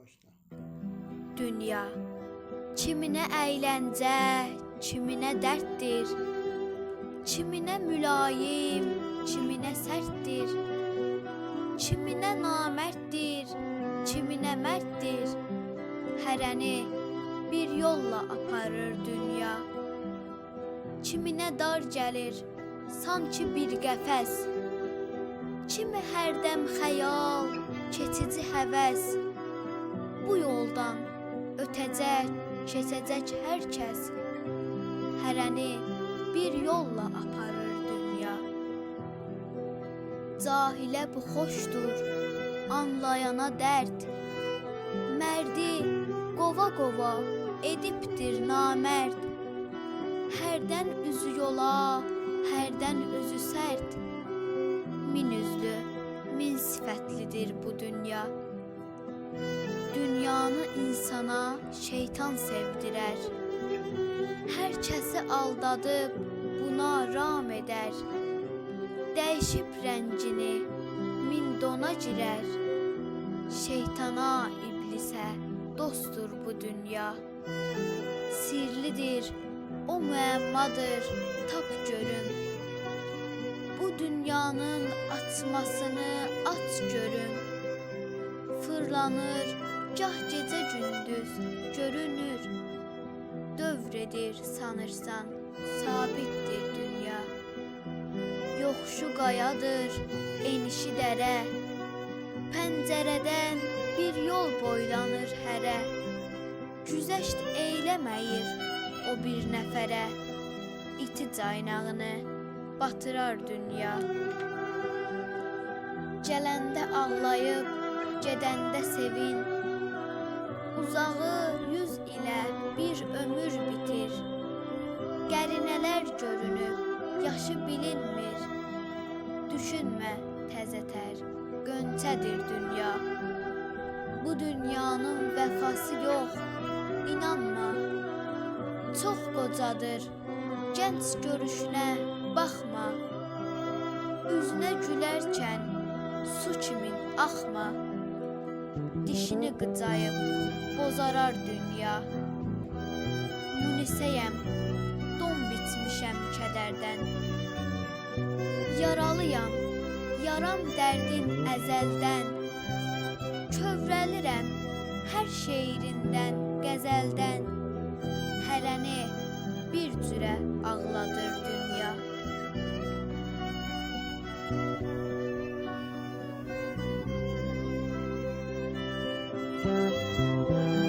başla. Dünya kiminə əyləncə, kiminə dərddir. Kiminə mülayim, kiminə sərtdir. Kiminə namərddir, kiminə mərddir. Hərəni bir yolla aparır dünya. Kiminə dar gəlir, sanki bir qəfəs. Kimi hərdəm xəyal, keçici həvəs. Bu yoldan ötəcək, keçəcək hər kəs. Hərəni bir yolla aparır dünya. Cahilə bu xoşdur, anlayana dərd. Mərdi qova-qova edibdir namərd. Hərdən üzü yola, hərdən özü sərt. Min üzlü, min sifətlidir bu dünya. Dünyanı insana şeytan sevdirər. Hər kəsi aldadıb buna ram edər. Dəyişib rəngini min dona girər. Şeytana, iblisə dostdur bu dünya. Sirlidir, o müəmmadır, tap görüm. Bu dünyanın açmasını aç görüm. Fırlanır, gah gecə gündüz görünür. Dövr edir sanırsan, sabitdir dünya. Yoxşu qayadır, enişi dərə. Pəncərədən bir yol boylanır hərə. Güzəşt eyləməyir o bir nəfərə. İti caynağını batırar dünya. Gələndə ağlayıb, gedəndə sevin. Uzağı yüz ilə bir ömür bitir. Qərinələr görünüb, yaşı bilinmir. Düşünmə təzətər, gönçədir dünya. Bu dünyanın vəfası yox, inanma. Çox qocadır, gənc görüşünə baxma. Üzünə gülərkən su kimin axma. Dişini qıcayıb bozarar dünya. Munisəyəm, don bitmişəm kədərdən. Yaralıyam, yaram dərdin əzəldən. Kövrəlirəm hər şeirindən, qəzəldən. Hərəni bir cürə ağladır dünya. Müzik Thank you.